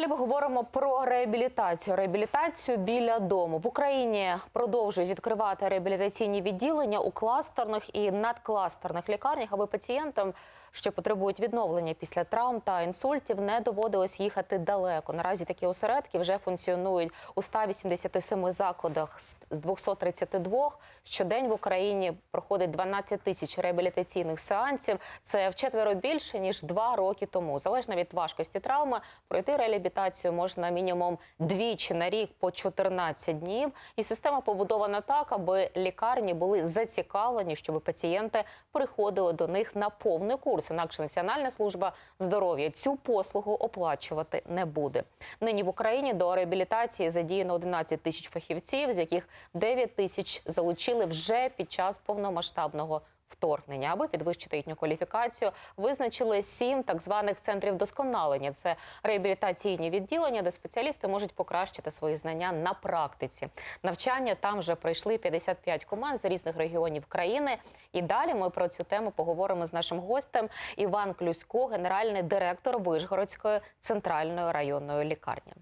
Далі ми говоримо про реабілітацію. Реабілітацію біля дому в Україні продовжують відкривати реабілітаційні відділення у кластерних і надкластерних лікарнях, аби пацієнтам, що потребують відновлення після травм та інсультів, не доводилось їхати далеко. Наразі такі осередки вже функціонують у 187 закладах з з 232. Щодень в Україні проходить 12 тисяч реабілітаційних сеансів. Це вчетверо більше ніж два роки тому. Залежно від важкості травми, пройти реабілітацію можна мінімум двічі на рік по 14 днів. І система побудована так, аби лікарні були зацікавлені, щоб пацієнти приходили до них на повний курс. Інакше Національна служба здоров'я цю послугу оплачувати не буде. Нині в Україні до реабілітації задіяно 11 тисяч фахівців, з яких 9 тисяч залучили вже під час повномасштабного вторгнення. Аби підвищити їхню кваліфікацію, визначили сім так званих центрів досконалення. Це реабілітаційні відділення, де спеціалісти можуть покращити свої знання на практиці. Навчання там вже пройшли 55 команд з різних регіонів країни. І далі ми про цю тему поговоримо з нашим гостем Іван Клюсько, генеральний директор Вишгородської центральної районної лікарні.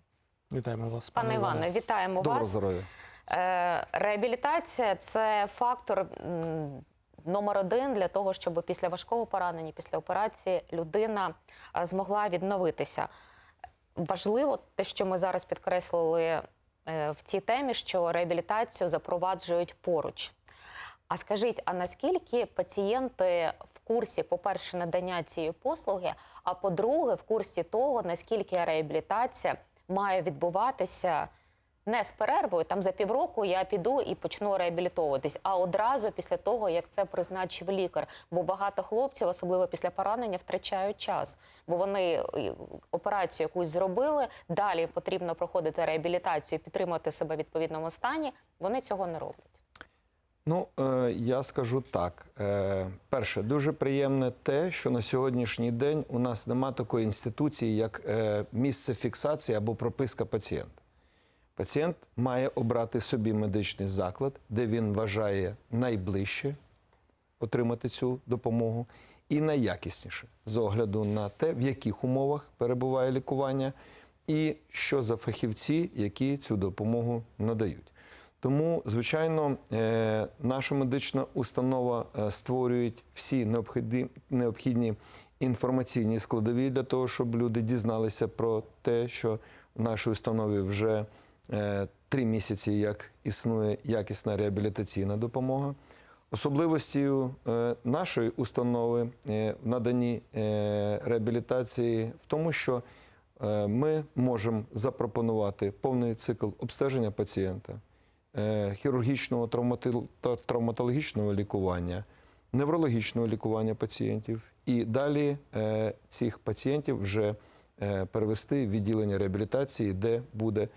Вітаємо вас, Пане Іване, вітаємо Доброго вас. здоров'я. Е, Реабілітація це фактор номер один для того, щоб після важкого поранення, після операції людина е, змогла відновитися. Важливо те, що ми зараз підкреслили е, в цій темі, що реабілітацію запроваджують поруч. А скажіть, а наскільки пацієнти в курсі, по-перше, надання цієї послуги, а по-друге, в курсі того, наскільки реабілітація має відбуватися не з перервою, там за півроку я піду і почну реабілітовуватись, а одразу після того, як це призначив лікар. Бо багато хлопців, особливо після поранення, втрачають час, бо вони е, операцію якусь зробили. Далі потрібно проходити реабілітацію, підтримувати себе в відповідному стані. Вони цього не роблять. Ну, е, я скажу так. Е, перше, дуже приємне те, що на сьогоднішній день у нас нема такої інституції, як місце фіксації або прописка пацієнта. Пацієнт має обрати собі медичний заклад, де він вважає найближче отримати цю допомогу, і найякісніше з огляду на те, в яких умовах перебуває лікування, і що за фахівці, які цю допомогу надають. Тому, звичайно, е, наша медична установа е, створює всі необхідні, інформаційні складові для того, щоб люди дізналися про те, що в нашій установі вже три місяці як існує якісна реабілітаційна допомога. Особливостю е, нашої установи е, в наданні е, реабілітації в тому, що е, ми можемо запропонувати повний цикл обстеження пацієнта, е, хірургічного травматологічного лікування, неврологічного лікування пацієнтів. І далі е, цих пацієнтів вже е, перевести в відділення реабілітації, де буде е,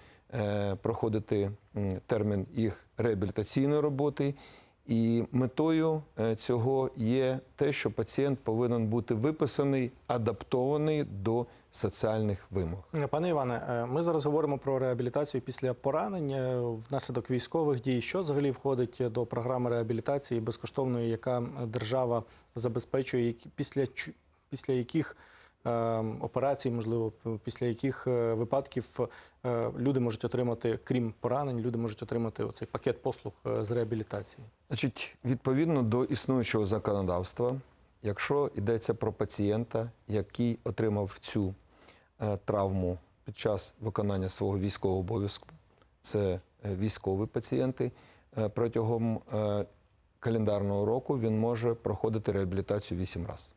проходити термін їх реабілітаційної роботи. І метою е, цього є те, що пацієнт повинен бути виписаний, адаптований до соціальних вимог. Пане Іване, е, ми зараз говоримо про реабілітацію після поранення внаслідок військових дій. Що взагалі входить до програми реабілітації безкоштовної, яка держава забезпечує, після після яких е, операцій, можливо, після яких е, випадків е, люди можуть отримати, крім поранень, люди можуть отримати оцей пакет послуг е, з реабілітації. Значить, відповідно до існуючого законодавства, якщо йдеться про пацієнта, який отримав цю травму під час виконання свого військового обов'язку, це військові пацієнти, протягом календарного року він може проходити реабілітацію 8 разів.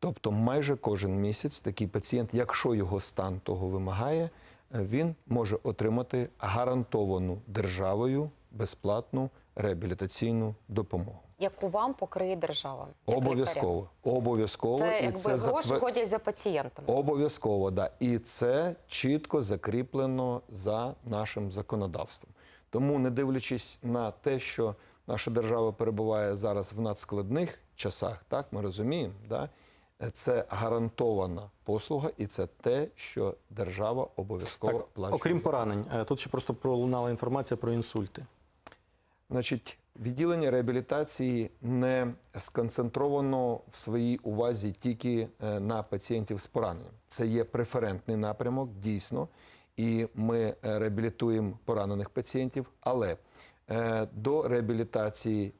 Тобто майже кожен місяць такий пацієнт, якщо його стан того вимагає, е, він може отримати гарантовану державою безплатну реабілітаційну допомогу. Яку вам покриє держава? Обов'язково. Обов'язково. Це і якби це гроші затвер- ходять за пацієнтом. Обов'язково, да. І це чітко закріплено за нашим законодавством. Тому, не дивлячись на те, що наша держава перебуває зараз в надскладних часах, так ми розуміємо, да? Це гарантована послуга, і це те, що держава обов'язково плачує. окрім поранень, е, тут ще просто пролунала інформація про інсульти. Значить, Відділення реабілітації не сконцентровано в своїй увазі тільки е, на пацієнтів з пораненням. Це є преферентний напрямок, дійсно, і ми е, реабілітуємо поранених пацієнтів. Але до реабілітації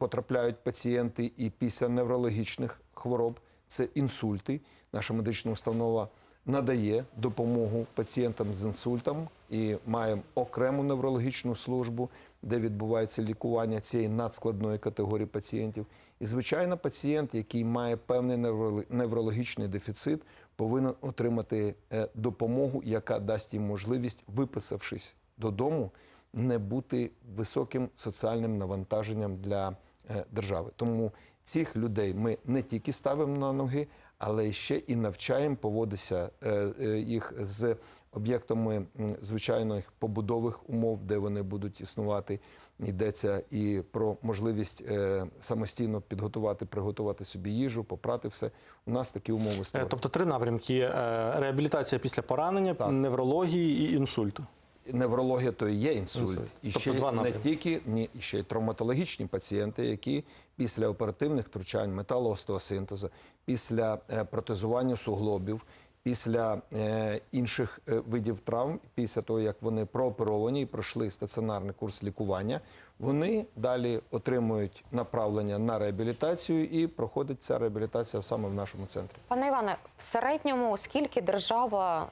потрапляють пацієнти і після неврологічних хвороб, це інсульти. Наша медична установа надає допомогу пацієнтам з інсультом і має окрему неврологічну службу, де відбувається лікування цієї надскладної категорії пацієнтів. І, звичайно, пацієнт, який має певний невроло- неврологічний дефіцит, повинен отримати е, допомогу, яка дасть їм можливість, виписавшись додому, не бути високим соціальним навантаженням для держави. Тому цих людей ми не тільки ставимо на ноги, але ще і навчаємо поводитися е, е, їх з об'єктами звичайних побудових умов, де вони будуть існувати. Йдеться і про можливість е, самостійно підготувати, приготувати собі їжу, попрати все. У нас такі умови Е, створені. Тобто три напрямки: Е, реабілітація після поранення, Так. неврології і інсульту. Неврологія то і є інсульт. Інсульт. І Тобто ще два не тільки ні, і ще й травматологічні пацієнти, які після оперативних втручань металоостеосинтезу, після е, протезування суглобів, після е, інших е, видів травм, після того як вони прооперовані і пройшли стаціонарний курс лікування, вони далі отримують направлення на реабілітацію і проходить ця реабілітація саме в нашому центрі. Пане Іване, в середньому скільки держава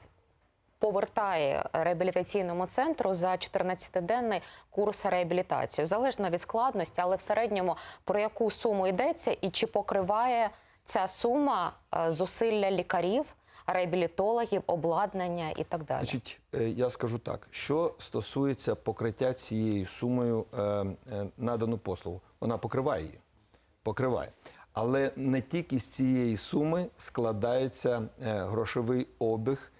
повертає реабілітаційному центру за 14-денний курс реабілітації? Залежно від складності, але в середньому про яку суму йдеться і чи покриває ця сума е, зусилля лікарів, реабілітологів, обладнання і так далі? Значить, е, я скажу так: що стосується покриття цією сумою е, надану послугу, вона покриває її. Покриває. Але не тільки з цієї суми складається грошовий обіг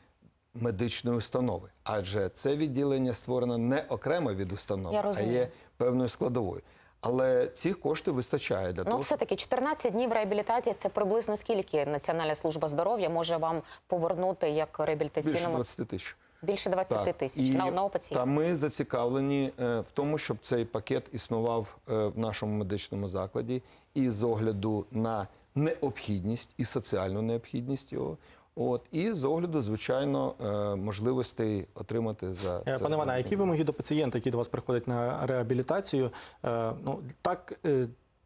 медичної установи, адже це відділення створено не окремо від установи, а є певною складовою. Але цих коштів вистачає для Ну, того, щоб все-таки 14 днів реабілітації це приблизно скільки Національна служба здоров'я може вам повернути як більше реабілітаційному 20 тисяч. більше 20 тисяч і- на одного пацієнта. Та ми зацікавлені е, в тому, щоб цей пакет існував е, в нашому медичному закладі, і з огляду на необхідність і соціальну необхідність його. От і з огляду, звичайно, е, можливостей отримати за Е, це. Пане Іване, які вимоги до пацієнта, які до вас приходять на реабілітацію? Е, Ну так.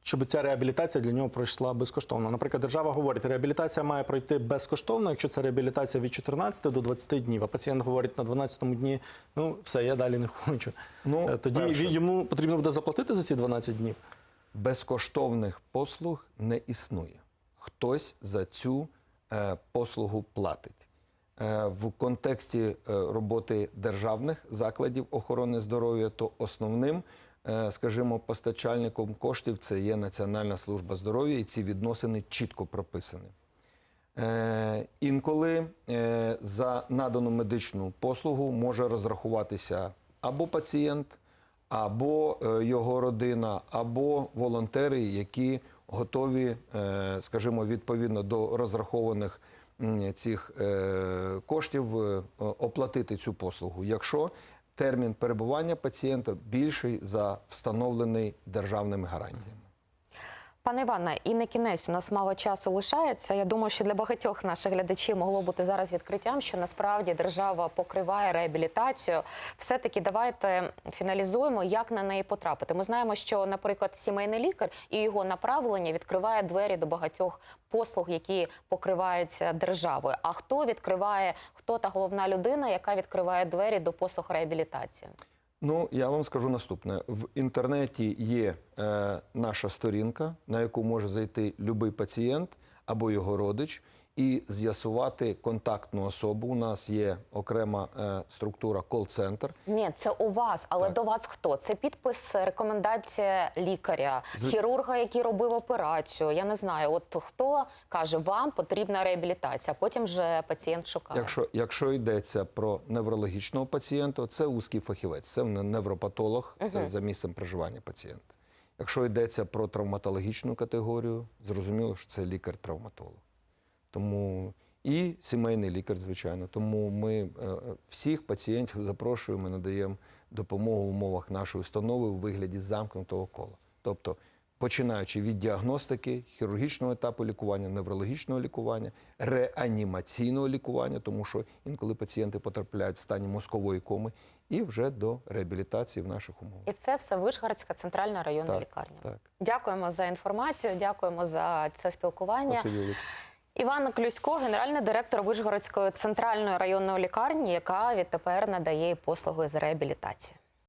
Щоб ця реабілітація для нього пройшла безкоштовно. Наприклад, держава говорить, реабілітація має пройти безкоштовно, якщо це реабілітація від 14 до 20 днів. А пацієнт говорить на 12-му дні: ну все, я далі не хочу. Ну, Тоді перше. йому потрібно буде заплатити за ці 12 днів. безкоштовних послуг не існує. Хтось за цю послугу платить. Е, в контексті е, роботи державних закладів охорони здоров'я, то основним, е, скажімо, постачальником коштів це є Національна служба здоров'я, і ці відносини чітко прописані. Е, інколи е, за надану медичну послугу може розрахуватися або пацієнт, або е, його родина, або волонтери, які готові, е, скажімо, відповідно до розрахованих цих е, коштів оплатити цю послугу, якщо термін перебування пацієнта більший за встановлений державними гарантіями. Пане Іване, і на кінець у нас мало часу лишається. Я думаю, що для багатьох наших глядачів могло бути зараз відкриттям, що насправді держава покриває реабілітацію. Все-таки давайте фіналізуємо, як на неї потрапити. Ми знаємо, що, наприклад, сімейний лікар і його направлення відкриває двері до багатьох послуг, які покриваються державою. А хто відкриває, хто та головна людина, яка відкриває двері до послуг реабілітації? Ну, я вам скажу наступне: в інтернеті є е, наша сторінка, на яку може зайти будь-який пацієнт або його родич, і з'ясувати контактну особу. У нас є окрема е, структура кол-центр. Ні, це у вас, але Так. до вас хто? Це підпис, рекомендація лікаря, Зв- хірурга, який робив операцію. Я не знаю. От хто каже, вам потрібна реабілітація, потім вже пацієнт шукає. Якщо, якщо йдеться про неврологічного пацієнта, це вузький фахівець, це невропатолог е, за місцем проживання пацієнта. Якщо йдеться про травматологічну категорію, зрозуміло, що це лікар-травматолог. Тому і сімейний лікар, звичайно. Тому ми е, е, всіх пацієнтів запрошуємо, надаємо допомогу в умовах нашої установи у вигляді замкнутого кола. Тобто, починаючи від діагностики, хірургічного етапу лікування, неврологічного лікування, реанімаційного лікування, тому що інколи пацієнти потрапляють в стані мозкової коми, і вже до реабілітації в наших умовах. І це все Вишгородська центральна районна Так, лікарня. так. Дякуємо за інформацію, дякуємо за це спілкування. Велике. Іван Клюсько, генеральний директор Вишгородської центральної районної лікарні, яка відтепер надає послуги з реабілітації.